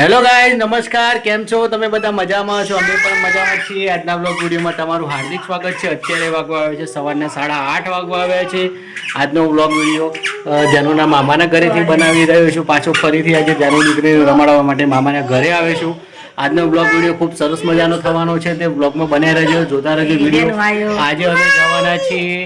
Hello guys નમસ્કાર. કેમ છો? તમે બધા મજામાં છો? અમે પણ મજામાં છીએ. આજના બ્લોગ વિડીયોમાં તમારું હાર્દિક સ્વાગત છે. અત્યારે વાગવા આવે છે સવારના સાડા આઠ વાગવા આવ્યા છે. આજનો બ્લોગ વીડિયો જાનુના મામાના ઘરેથી બનાવી રહ્યો છું. પાછો ફરીથી આજે જાનુ દીકરીને રમાડવા માટે મામાના ઘરે આવે છું. આજનો બ્લોગ વીડિયો ખૂબ સરસ મજાનો થવાનો છે. તે બ્લોગમાં બન્યા રહેજો. જોતા રહેજો વીડિયો. આજે અમે જવાના છીએ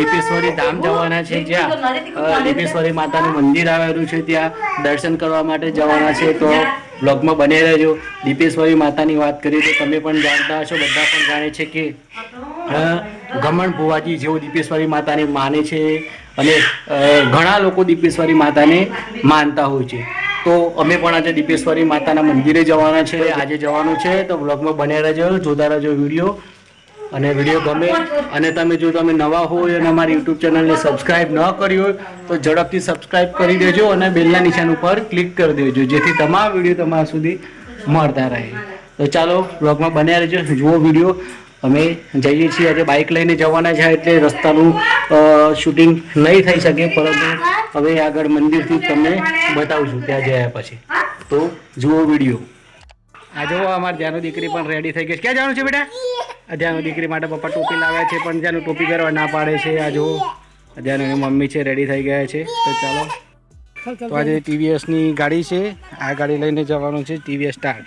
દીપેશ્વરી ધામ જવાના છે જ્યાં દીપેશ્વરી માતાનું મંદિર આવેલું છે. ત્યાં દર્શન કરવા માટે જવાના છે તો બ્લોગમાં બને રહેજો. દીપેશ્વરી માતાની વાત કરીએ તો તમે પણ જાણતા હશો, બધા પણ જાણે છે કે ઘમણ ભુવાજી જેઓ દીપેશ્વરી માતાને માને છે અને ઘણા લોકો દીપેશ્વરી માતાને માનતા હોય છે. તો અમે પણ આજે દીપેશ્વરી માતાના મંદિરે જવાના છે, આજે જવાનું છે, તો બ્લોગમાં બને રહેજો, જોતા રહેજો વીડિયો. અને વીડિયો ગમે અને તમે જો તમે નવા હોય અને અમારી યુટ્યુબ ચેનલને સબસ્ક્રાઇબ ન કરી હોય, તો ઝડપથી સબસ્ક્રાઇબ કરી દેજો અને બેલના નિશાન ઉપર ક્લિક કરી દેજો, જેથી તમામ વીડિયો તમારા સુધી મળતા રહે. તો ચાલો બ્લોગમાં બન્યા રહેજો. જુઓ વીડિયો. અમે જઈએ છીએ. આજે બાઇક લઈને જવાના છે, એટલે રસ્તાનું શૂટિંગ નહીં થઈ શકે, પરંતુ હવે આગળ મંદિરથી તમને બતાવશું ત્યાં જયા પછી. તો જુઓ વીડિયો. આ જુઓ અમારી ધ્યાનુ દીકરી પણ રેડી થઈ ગઈ છે. ક્યાં જવાનું છે બેટા? આ દીકરી માટે પપ્પા ટોપી લાવ્યા છે પણ જ્યાંનું ટોપી કરવા ના પાડે છે આ જુઓ. એની મમ્મી છે રેડી થઈ ગયા છે. તો ચાલો. તો આજે ટીવીએસની ગાડી છે. આ ગાડી લઈને જવાનું છે ટીવીએસ સ્ટાર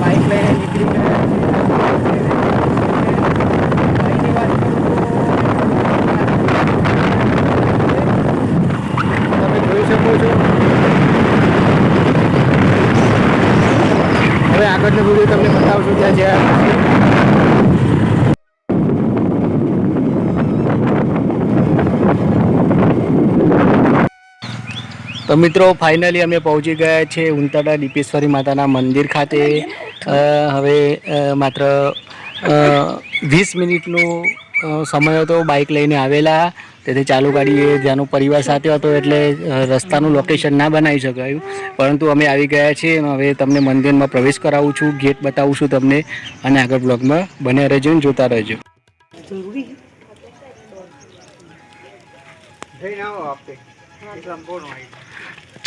બાઇક લઈને નીકળી ગયા તમે જોઈ શકો છો હવે આગળનો વીડિયો તમને બતાવશું ત્યાં જ્યાં તો મિત્રો ફાઇનલી અમે પહોંચી ગયા છે ઉંતાડા દીપેશ્વરી માતાના મંદિર ખાતે હવે માત્ર વીસ મિનિટનો સમય હતો બાઇક લઈને આવેલા તેથી ચાલુ ગાડીએ ત્યાંનો પરિવાર સાથે હતો એટલે રસ્તાનું લોકેશન ના બનાવી શકાયું પરંતુ અમે આવી ગયા છીએ અને હવે તમને મંદિરમાં પ્રવેશ કરાવું છું ગેટ બતાવું છું તમને અને આગળ બ્લોગમાં બન્યા રહેજો ને જોતા રહેજો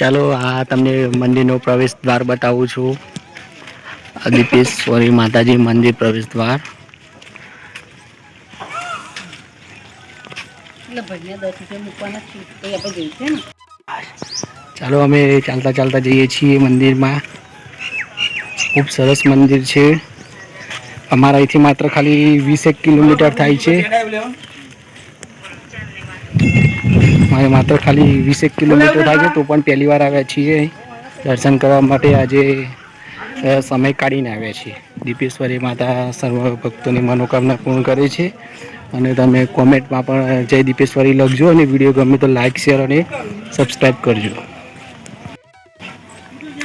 ચાલો આ તમને મંદિરનો પ્રવેશ દ્વાર બતાવું છું. દીપેશ્વરી માતાજી મંદિર પ્રવેશ દ્વાર. ચાલો અમે ચાલતા ચાલતા જઈએ છીએ મંદિરમાં. ખૂબ સરસ મંદિર છે. અમારા અહીંથી માત્ર ખાલી વીસેક કિલોમીટર થાય છે. મારે માત્ર ખાલી વીસેક કિલોમીટર થાય છે, તો પણ પહેલી વાર આવ્યા છીએ. દર્શન કરવા માટે આજે સમય કાઢીને આવ્યા છીએ. દીપેશ્વરી માતા સર્વ ભક્તોની મનોકામના પૂર્ણ કરે છે. અને તમે કોમેન્ટમાં પણ જય દીપેશ્વરી લખજો અને વીડિયો ગમે તો લાઈક, શેર અને સબસ્ક્રાઈબ કરજો.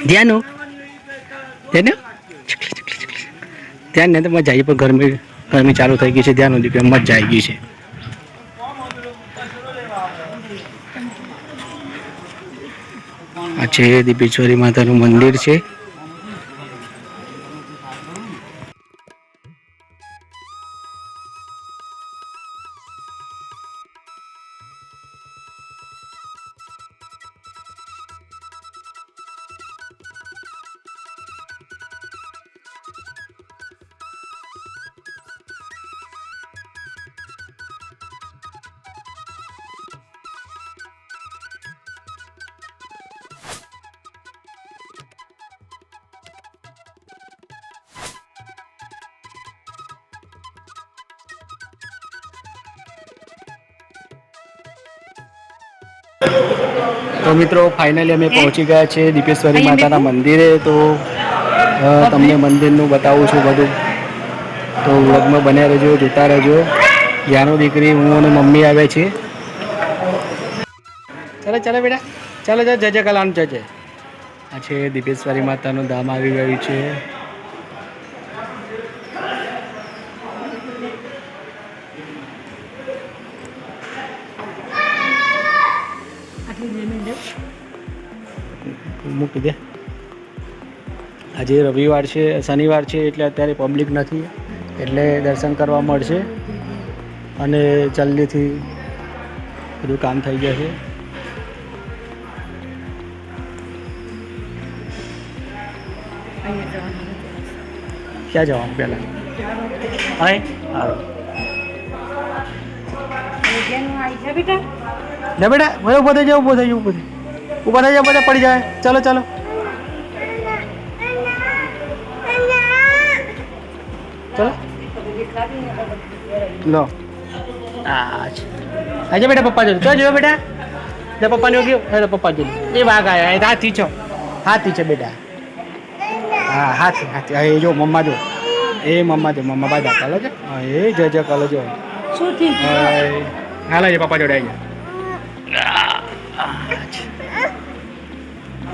ધ્યાનો ધ્યાન ધ્યાન, ને તો મજા આવી, પણ ગરમી ગરમી ચાલુ થઈ ગઈ છે. ધ્યાન કે મજા આવી ગઈ છે. આ દીપેશ્વરી માતાનું મંદિર છે. તો મિત્રો ફાઇનલી અમે પહોંચી ગયા છે દીપેશ્વરી માતાના મંદિરે. તો તમને મંદિરનું બતાવું છું બધું. તો વ્લોગમાં બન્યા રહેજો જોતા રહેજો. જ્યાંનો દીકરી હું અને મમ્મી આવ્યા છીએ. ચાલો ચાલો બેટા. ચાલો ચાલો જજે કલામ જજે આ છે દીપેશ્વરી માતાનું ધામ આવી ગયું છે. મૂકી દે. આજે રવિવાર છે શનિવાર છે એટલે અત્યારે પબ્લિક નથી એટલે દર્શન કરવા મળશે. અને જલ્દીથી બધું કામ થઈ જશે. ક્યાં જવાનું પહેલાં? અહીં? સારું છે બેટા લે બેટા ઊભો થઈ જાઓ ઊભો થઈ જાઓ ઊભો થઈ ઊભા થઈ જાય બધા પડી જાય. ચાલો ચાલો. ચલો. લો. આજે બેટા પપ્પા જોડે. જો જો બેટા. પપ્પા પપ્પાને ગયો હેલો પપ્પા જોડે. એ વાઘ આવ્યો એ હાથી છો. હાથી છે બેટા. હા હાથી હાથી. હા એ જો મમ્મા જો. એ મમ્મા જો મમ્મા બાજા કાલો છે હા એ જો જો કાલો જો. શું થયું? હાલો જે પપ્પા જોડે આવી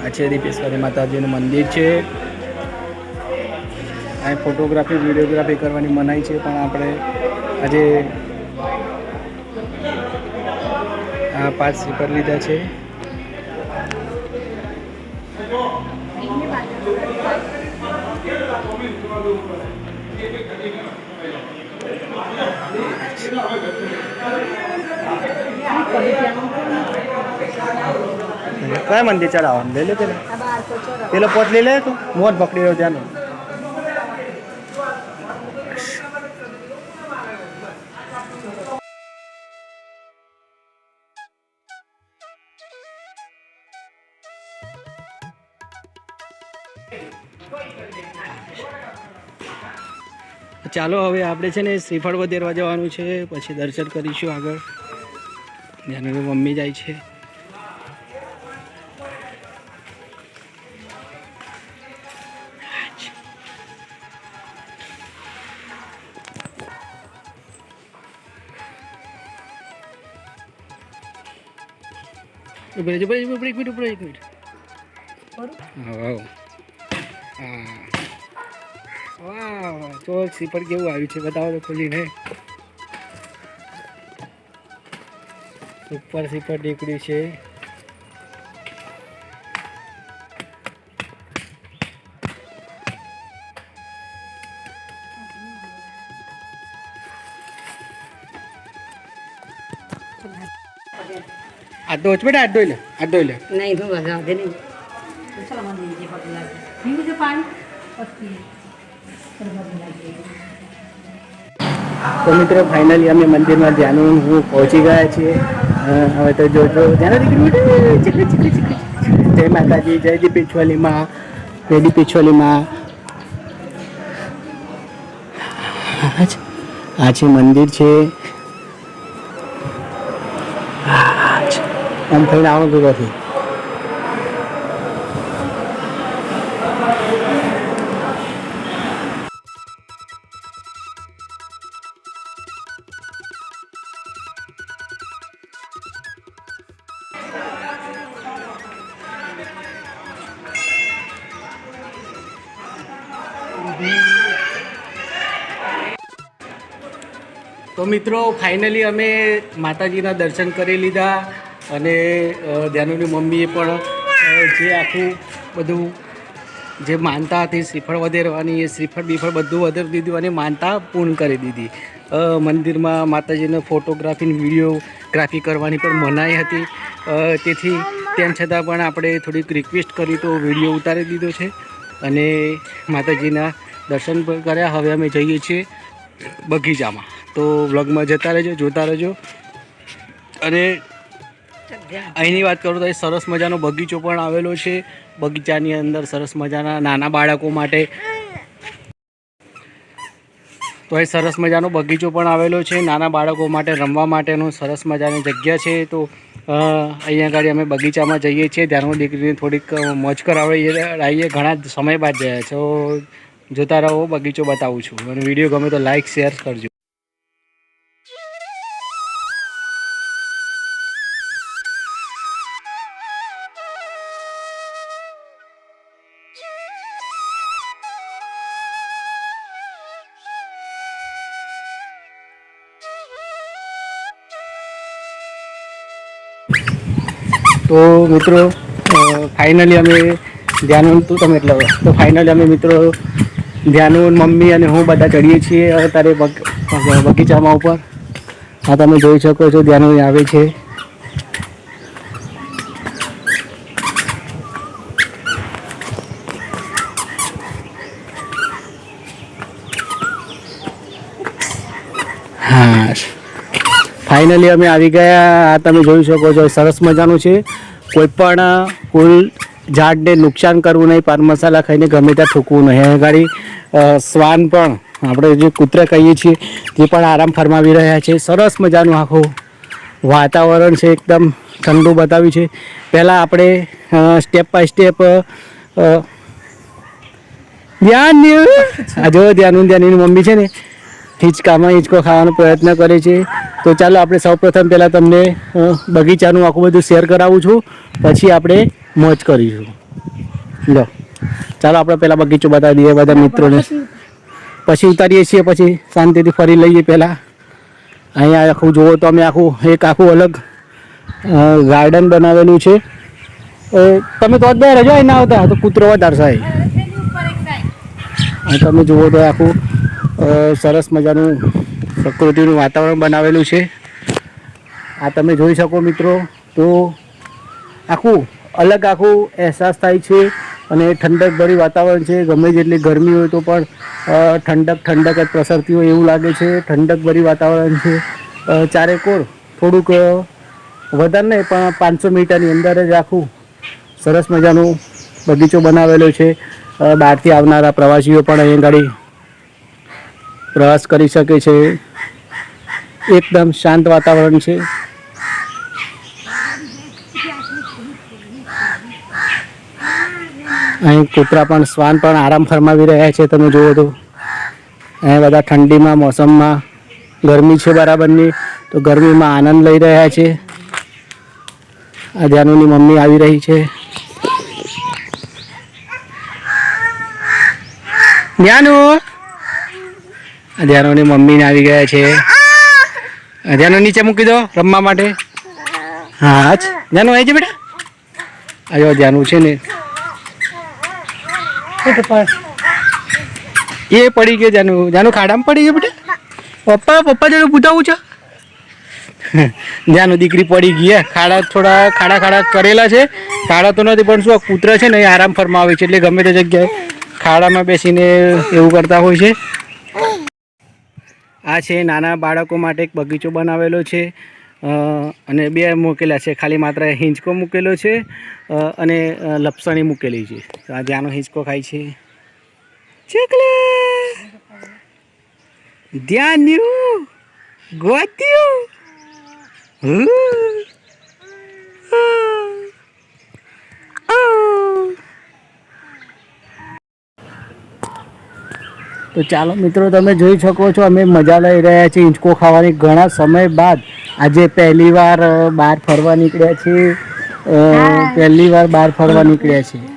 આ છે માતાજીનું મંદિર છે. અહીં ફોટોગ્રાફી, વિડીયોગ્રાફી કરવાની મનાઈ છે, પણ આપણે આજે આ પાંચ સ્લીપર લીધા છે. કયા મંદિર ચડાવવાનું લઈ લે પેલા. પેલો પોત લઈ લે તું. મોત પકડી રહ્યો ત્યાંનો. ચાલો, હવે આપણે છે ને શ્રીફળ વધેરવા જવાનું છે. પછી દર્શન કરીશું આગળ. જ્યાં મમ્મી જાય છે. ઉપર ઊભી રહેજો, એક મિનિટ, રહેજો, એક મિનિટ. હા, વાવ. હા. વાવ, તો શ્રીફળ કેવું આવ્યું છે બતાવો તો ખોલીને ઉપર શ્રીફળ નીકળ્યું છે આડો વચ બેટા આડો લે આડો લે નહીં હું વધારે નહીં ચલો મને જે પગ લાગે પીવું છે પાણી તો મિત્રો ફાઇનલી અમે મંદિરમાં ધ્યાન હું પહોંચી ગયા છીએ હવે તો જોજો ધ્યાન દીકરી જય માતાજી જય દી માં જય દી માં આ છે મંદિર છે આમ થઈને આવો નથી તો મિત્રો ફાઇનલી અમે માતાજીના દર્શન કરી લીધા. અને ધ્યાનુની મમ્મીએ પણ જે આખું બધું જે માનતા હતી, શ્રીફળ વધેરવાની, એ શ્રીફળ બીફળ બધું વધારી દીધું અને માનતા પૂર્ણ કરી દીધી. મંદિરમાં માતાજીને ફોટોગ્રાફી વિડીયોગ્રાફી કરવાની પણ મનાઈ હતી. તેથી તેમ છતાં પણ આપણે થોડીક રિક્વેસ્ટ કરી તો વીડિયો ઉતારી દીધો છે અને માતાજીના દર્શન પણ કર્યા. હવે અમે જઈએ છીએ બગીચામાં. તો વ્લોગમાં જતા રહેજો, જોતા રહેજો. અને અહીંની વાત કરું તો એ સરસ મજાનો બગીચો પણ આવેલો છે. બગીચાની અંદર સરસ મજાના નાના બાળકો માટે. તો એ સરસ મજાનો બગીચો પણ આવેલો છે. નાના બાળકો માટે રમવા માટેનું સરસ મજાની જગ્યા છે. તો અહીંયા આગળ અમે બગીચામાં જઈએ છીએ. ત્યાંનો દીકરીને થોડીક મોજ કરાવીએ આવીએ ઘણા સમય બાદ જાય તો જોતા રહો, બગીચો બતાવું છું. અને વીડિયો ગમે તો લાઈક, શેર કરજો. તો મિત્રો ફાઇનલી અમે ધ્યાન તું તમે એટલે તો ફાઇનલી અમે મિત્રો ધ્યાન મમ્મી અને હું બધા ચડીએ છીએ હવે બગીચામાં ઉપર. આ તમે જોઈ શકો છો ધ્યાન આવે છે. હા. ફાઇનલી અમે આવી ગયા. આ તમે જોઈ શકો છો, સરસ મજાનું છે. કોઈ પણ ફૂલ ઝાડને નુકસાન કરવું નહીં, પાન મસાલા ખાઈને ગમે ત્યાં થૂકવું નહીં. અહીં ગાડી શ્વાન પણ આપણે જે કૂતરા કહીએ છીએ તે પણ આરામ ફરમાવી રહ્યા છે. સરસ મજાનું આખું વાતાવરણ છે, એકદમ ઠંડુ બતાવ્યું છે. પહેલાં આપણે સ્ટેપ બાય સ્ટેપ ધ્યાન જો ધ્યાન, ધ્યાનની મમ્મી છે ને હિંચકામાં હિંચકો ખાવાનો પ્રયત્ન કરે છે. તો ચાલો આપણે સૌપ્રથમ પહેલાં તમને બગીચાનું આખું બધું શેર કરાવું છું. પછી આપણે મોજ કરીશું. લો. ચાલો આપણે પહેલાં બગીચો બતાવી દઈએ બધા મિત્રોને. પછી ઉતારીએ છીએ પછી શાંતિથી ફરી લઈએ પહેલાં. અહીંયા આખું જુઓ તો અમે આખું એક આખું અલગ ગાર્ડન બનાવેલું છે. તમે તો અત્યારે રજા ના આવતા તો કૂતરો વધારે સાહેબ આ તમે જુઓ તો આખું સરસ મજાનું પ્રકૃતિનું વાતાવરણ બનાવેલું છે. આ તમે જોઈ શકો મિત્રો, તો આખું અલગ આખું અહેસાસ થાય છે અને ઠંડક ભરી વાતાવરણ છે. ગમે જેટલી ગરમી હોય તો પણ ઠંડક ઠંડક જ પ્રસરતી હોય એવું લાગે છે. ઠંડક ભરી વાતાવરણ છે. ચારેકોર થોડુંક વધારે નહીં, પણ પાંચસો મીટરની અંદર જ આખું સરસ મજાનું બગીચો બનાવેલો છે. બહારથી આવનારા પ્રવાસીઓ પણ અહીં ગાડી પ્રવાસ કરી શકે છે. એકદમ શાંત વાતાવરણ છે. અહીં કૂતરા પણ શ્વાન પણ આરામ ફરમાવી રહ્યા છે, તમે જુઓ તો. અહીં બધા ઠંડીમાં, મોસમમાં. ગરમી છે બરાબરની, તો ગરમીમાં આનંદ લઈ રહ્યા છે. આ ધ્યાનુની મમ્મી આવી રહી છે. ધ્યાનુ આ ધ્યાનુની મમ્મીને આવી ગયા છે. અધ્યાનો નીચે મૂકી દો રમવા માટે. હા જ. ધ્યાનુ આવી છે બેટા? આજે અધ્યાનું છે ને. એ પડી ગયો જાનું જાનું ખાડામાં પડી ગયો બેટા? પપ્પા પપ્પા જેનું પૂછાવું છે? જ્યાંનું દીકરી પડી ગઈ ખાડા થોડા ખાડા ખાડા કરેલા છે. ખાડા તો નથી પણ શું આ કૂતરા છે ને એ આરામ ફરમાવે છે. એટલે ગમે તે જગ્યાએ ખાડામાં બેસીને એવું કરતા હોય છે. આ છે નાના બાળકો માટે એક બગીચો બનાવેલો છે. અને બે મૂકેલા છે. ખાલી માત્ર હિંચકો મૂકેલો છે અને લપસણી મૂકેલી છે. આ જ્યાંનો હિંચકો ખાય છે. ધ્યાન ધ્યાન્યું ગોત્યું હું. તો ચાલો મિત્રો તમે જોઈ શકો છો અમે મજા લઈ રહ્યા છીએ હિંચકો ખાવાની. ઘણા સમય બાદ આજે પહેલી વાર બહાર ફરવા નીકળ્યા છીએ. પહેલી વાર બહાર ફરવા નીકળ્યા છીએ.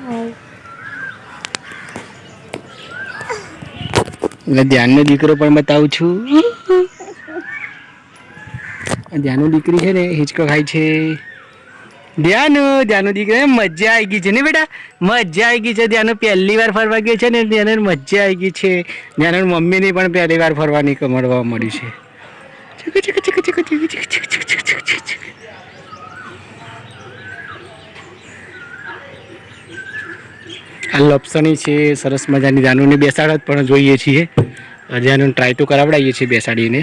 એટલે ધ્યાનનો દીકરો પણ બતાવું છું. ધ્યાનની દીકરી છે ને હિંચકો ખાય છે. ધ્યાન ધ્યાન દીકરા મજા આવી ગઈ છે ને બેટા મજા આવી ગઈ છે ધ્યાન પહેલી વાર ફરવા ગયો છે ને ધ્યાન મજા આવી ગઈ છે ધ્યાન મમ્મીને પણ પહેલી વાર ફરવાની કમળવા મળી છે આ લપસણી છે સરસ મજાની ધ્યાનોને બેસાડત પણ જોઈએ છીએ ધ્યાનો ટ્રાય તો કરાવડાવીએ છીએ બેસાડીને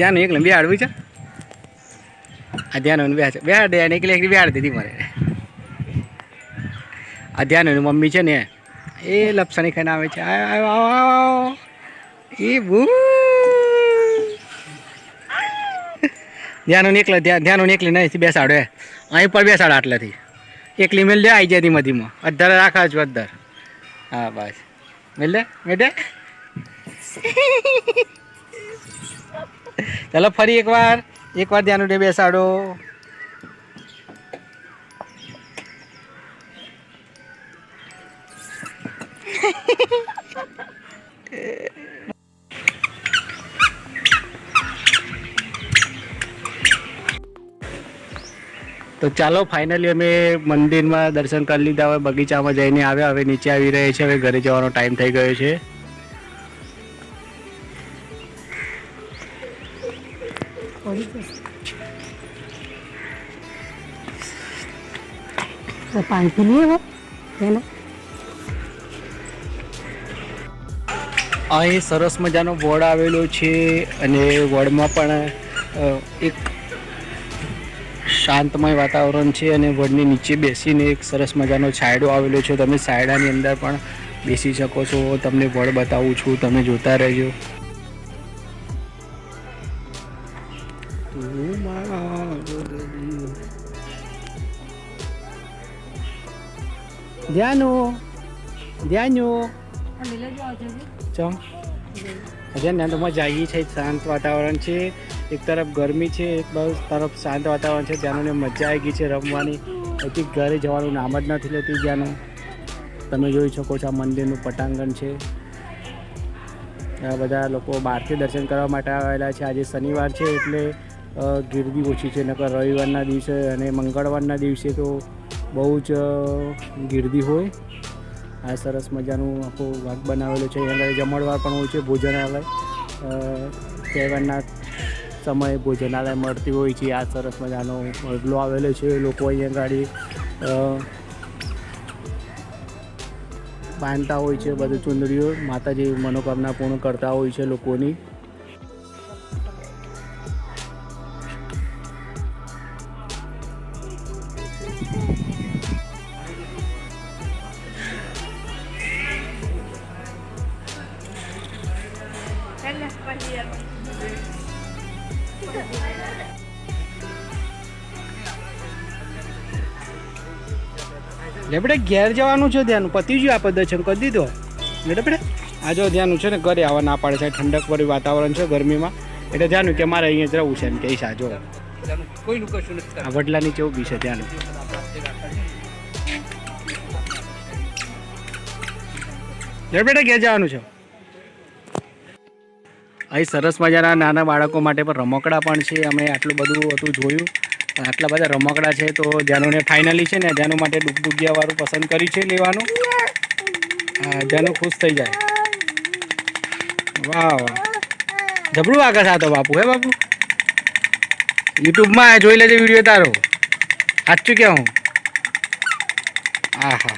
ત્યાં એક લંબી આડવી છે. આ ધ્યાન બે છે. બે આડે અને એકલી એકલી બે દીધી મારે. આ ધ્યાન મમ્મી છે ને, એ લપસણી ખાઈને આવે છે. એ બુ ધ્યાન એકલે ધ્યાન એકલી નહીં બેસાડે અહીં પર બેસાડો આટલાથી. એકલી મેલ દે આવી જાય ધીમે ધીમે અધર રાખા છું અધ્ધર. હા, બસ. મેલ દે મેડે ચાલો ફરી એકવાર એકવાર ધ્યાન ઉઠે બેસાડો. તો ચાલો ફાઇનલી અમે મંદિરમાં દર્શન કરી લીધા, હવે બગીચામાં જઈને આવ્યા, હવે નીચે આવી રહ્યા છે હવે ઘરે જવાનો ટાઈમ થઈ ગયો છે. પી લઈએ હવે એને અહીં સરસ મજાનો વડ આવેલો છે અને વડમાં પણ એક શાંતમય વાતાવરણ છે અને વડની નીચે બેસીને એક સરસ મજાનો છાંયડો આવેલો છે. તમે છાંયડાની અંદર પણ બેસી શકો છો. તમને વડ બતાવું છું. તમે જોતા રહેજો. ધ્યાનો ધ્યાનો. ચમ. હજાર ને તો મજા આવી છે, શાંત વાતાવરણ છે, એક તરફ ગરમી છે, એક તરફ શાંત વાતાવરણ છે ત્યાંનું મજા આવી ગઈ છે રમવાની. હજી ઘરે જવાનું નામ જ નથી લેતી જ્યાંનું તમે જોઈ શકો છો આ મંદિરનું પટાંગણ છે. આ બધા લોકો બહારથી દર્શન કરવા માટે આવેલા છે. આજે શનિવાર છે એટલે ગીરદી ઓછી છે, નકર રવિવારના દિવસે અને મંગળવારના દિવસે તો બહુ જ ગીર્દી હોય. આ સરસ મજાનું આખું વાઘ બનાવેલો છે. આગળ જમણવાર પણ હોય છે ભોજનાલય. તહેવારના સમયે ભોજનાલય મળતી હોય છે. આ સરસ મજાનો મગલો આવેલો છે. લોકો અહીંયા ગાડી બાંધતા હોય છે. બધું ચુંદડીઓ માતાજી મનોકામના પૂર્ણ કરતા હોય છે લોકોની. લેપડે ઘેર જવાનું છે ધ્યાન પતી ગયું આપણે દર્શન કરી દીધો. લેપડે આ જો ધ્યાન છે ને, ઘરે આવવા ના પાડે છે ઠંડક વાળું વાતાવરણ છે ગરમીમાં. એટલે ધ્યાન કે મારે અહીંયા જ રહેવું છે એમ કે ઈશા જો. કોઈનું કશું નથી આ વડલા નીચે ઊભી છે ધ્યાન બેટા, ઘેર જવાનું છે. અહીં સરસ મજાના નાના બાળકો માટે પણ રમકડા પણ છે. અમે આટલું બધું હતું જોયું. આટલા બધા રમકડા છે તો જાનુને ફાઇનલી છે ને જાનુ માટે ડુગડુગિયા વાળું પસંદ કર્યું છે લેવાનું. હા, જાનુ ખુશ થઈ જાય. વાહ વાહ. જબરું આગળ આ તો બાપુ, હે બાપુ? યુટ્યુબમાં જોઈ લેજે વીડિયો તારો. સાચું કે હું? હા હા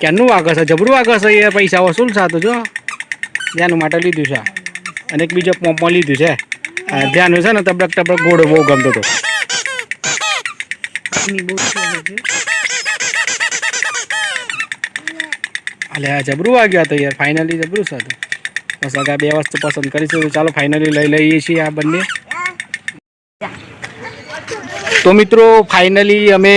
ક્યાંનું આગળ છે? જબરું આગળ છે એ પૈસા વસૂલ સાતું જો ધ્યાન માટે લીધું છે અને એક બીજો પોમ્પો લીધું છે. ધ્યાન છે ને તબડક તબડક ઘોડો બહુ ગમતો હતો. અલે આ જબરું વાગ્યા તો યાર ફાઇનલી જબરું છે તો. બસ આગળ બે વસ્તુ પસંદ કરીશું ચાલો ફાઇનલી લઈ લઈએ છીએ આ બંને. તો મિત્રો ફાઇનલી અમે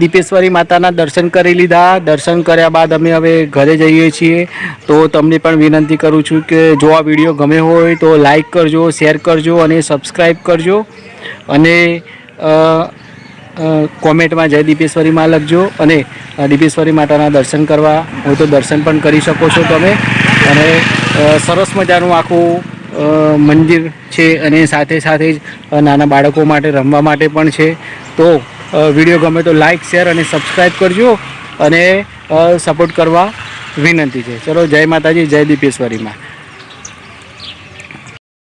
દીપેશ્વરી માતાના દર્શન કરી લીધા. દર્શન કર્યા બાદ અમે હવે ઘરે જઈએ છીએ. તો તમને પણ વિનંતી કરું છું કે જો આ વીડિયો ગમે હોય તો લાઈક કરજો, શેર કરજો અને સબસ્ક્રાઈબ કરજો. અને કોમેન્ટમાં જય દીપેશ્વરીમાં લખજો અને દીપેશ્વરી માતાના દર્શન કરવા. હોય તો દર્શન પણ કરી શકો છો તમે. અને સરસ મજાનું આખું મંદિર છે અને સાથે સાથે જ નાના બાળકો માટે, રમવા માટે પણ છે. તો વીડિયો ગમે તો લાઈક શેર અને સબસ્ક્રાઈબ કરજો અને સપોર્ટ કરવા વિનંતી છે. ચલો, જય માતાજી, જય દીપેશ્વરીમાં.